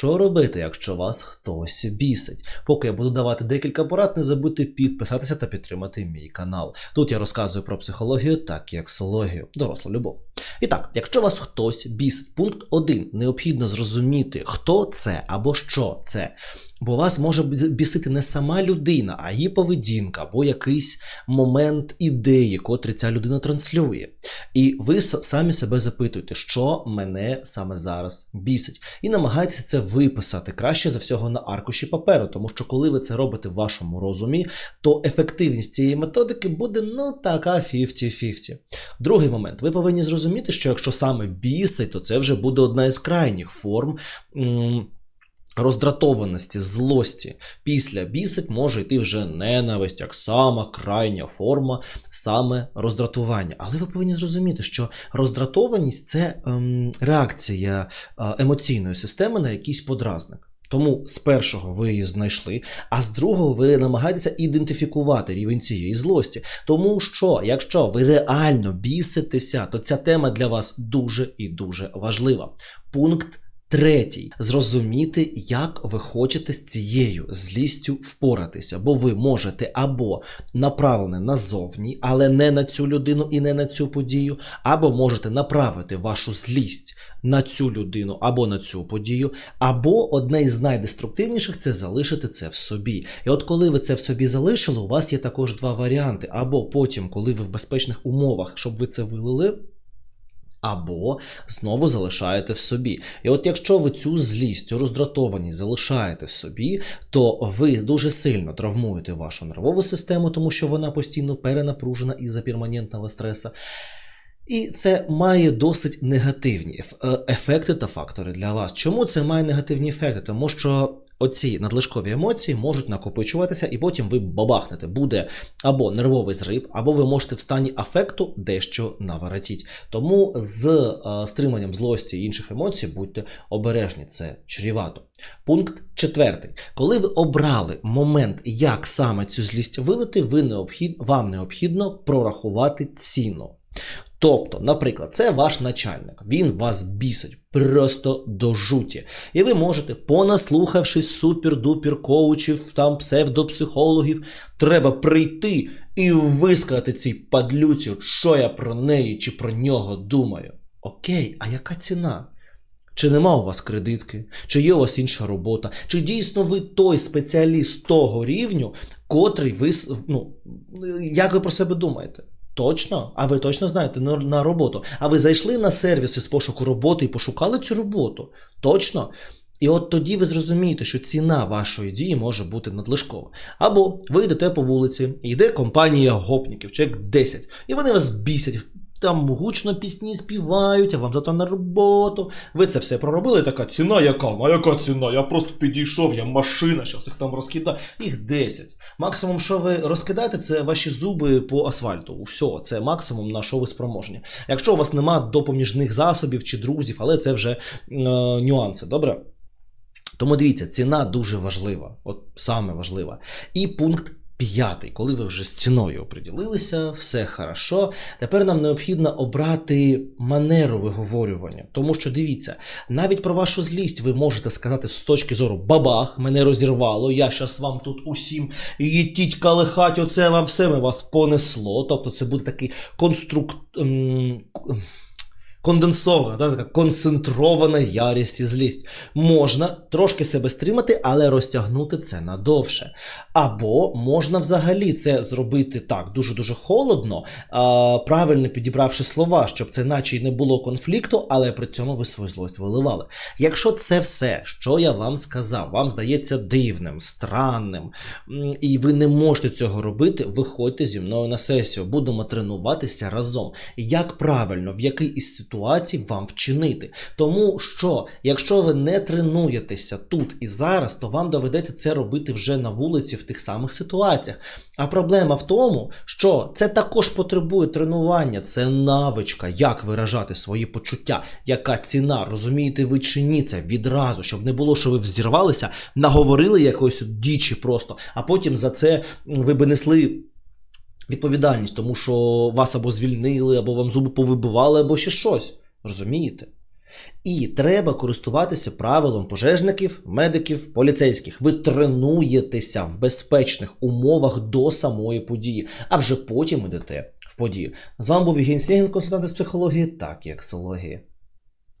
Що робити, якщо вас хтось бісить? Поки я буду давати декілька порад, не забудьте підписатися та підтримати мій канал. Тут я розказую про психологію та кексологію, дорослу любов. І так, якщо вас хтось бісить, пункт 1. Необхідно зрозуміти, хто це або що це. Бо вас може бісити не сама людина, а її поведінка або якийсь момент ідеї, котрий ця людина транслює. І ви самі себе запитуєте, що мене саме зараз бісить. І намагайтеся це виписати краще за всього на аркуші паперу, тому що коли ви це робите в вашому розумі, то ефективність цієї методики буде ну така 50-50. Другий момент. Ви повинні зрозуміти, що якщо саме бісить, то це вже буде одна із крайніх форм. Роздратованості, злості після бісить може йти вже ненависть, як сама крайня форма саме роздратування. Але ви повинні зрозуміти, що роздратованість це ем, реакція е, емоційної системи на якийсь подразник. Тому з першого ви її знайшли, а з другого ви намагаєтеся ідентифікувати рівень цієї злості. Тому що, якщо ви реально біситеся, то ця тема для вас дуже і дуже важлива. Пункт Третій зрозуміти, як ви хочете з цією злістю впоратися, бо ви можете або направлене назовні, але не на цю людину і не на цю подію, або можете направити вашу злість на цю людину або на цю подію, або одне із найдеструктивніших це залишити це в собі. І от коли ви це в собі залишили, у вас є також два варіанти: або потім, коли ви в безпечних умовах, щоб ви це вилили. Або знову залишаєте в собі. І от якщо ви цю злість, цю роздратованість залишаєте в собі, то ви дуже сильно травмуєте вашу нервову систему, тому що вона постійно перенапружена із-за перманентного стресу. І це має досить негативні е, ефекти та фактори для вас. Чому це має негативні ефекти? Тому що оці надлишкові емоції можуть накопичуватися, і потім ви бабахнете. Буде або нервовий зрив, або ви можете в стані афекту дещо наворотіть. Тому з е, стриманням злості і інших емоцій будьте обережні, це чрівато. Пункт четвертий. Коли ви обрали момент, як саме цю злість вилити, ви необхід, вам необхідно прорахувати ціну. Тобто, наприклад, це ваш начальник, він вас бісить просто до жуті. І ви можете, понаслухавшись супер-дупер коучів, там псевдопсихологів, треба прийти і висказати цій падлюці, що я про неї чи про нього думаю. Окей, а яка ціна? Чи нема у вас кредитки, чи є у вас інша робота, чи дійсно ви той спеціаліст того рівню, котрий ви ну, як ви про себе думаєте? Точно? А ви точно знаєте на, роботу. А ви зайшли на сервіси з пошуку роботи і пошукали цю роботу? Точно? І от тоді ви зрозумієте, що ціна вашої дії може бути надлишкова. Або ви йдете по вулиці, і йде компанія гопніків, чек 10, і вони вас бісять. Там гучно пісні співають, а вам завтра на роботу. Ви це все проробили, така ціна яка? Ну а яка ціна? Я просто підійшов, я машина, зараз їх там розкидаю. Їх 10. Максимум, що ви розкидаєте, це ваші зуби по асфальту. Все, це максимум, на що ви спроможні. Якщо у вас нема допоміжних засобів чи друзів, але це вже е, нюанси, добре? Тому дивіться, ціна дуже важлива, от саме важлива. І пункт п'ятий, коли ви вже з ціною оприділилися, все хорошо. Тепер нам необхідно обрати манеру виговорювання. Тому що дивіться, навіть про вашу злість ви можете сказати з точки зору бабах, мене розірвало, я щас вам тут усім їдіть калихать, оце вам все ми вас понесло. Тобто це буде такий конструкт. Конденсована, да, така концентрована ярість і злість. Можна трошки себе стримати, але розтягнути це надовше. Або можна взагалі це зробити так, дуже-дуже холодно, а, правильно підібравши слова, щоб це наче й не було конфлікту, але при цьому ви свою злость виливали. Якщо це все, що я вам сказав, вам здається дивним, странним, і ви не можете цього робити, виходьте зі мною на сесію. Будемо тренуватися разом. Як правильно, в якій із ситуацій вам вчинити. Тому що, якщо ви не тренуєтеся тут і зараз, то вам доведеться це робити вже на вулиці в тих самих ситуаціях. А проблема в тому, що це також потребує тренування, це навичка, як виражати свої почуття, яка ціна, розумієте ви чи ні це відразу, щоб не було, що ви взірвалися, наговорили якоїсь дічі просто, а потім за це ви би несли відповідальність, тому що вас або звільнили, або вам зуби повибивали, або ще щось. Розумієте? І треба користуватися правилом пожежників, медиків, поліцейських. Ви тренуєтеся в безпечних умовах до самої події, а вже потім йдете в подію. З вами був Євгеній Снігін, консультант з психології, так як сології.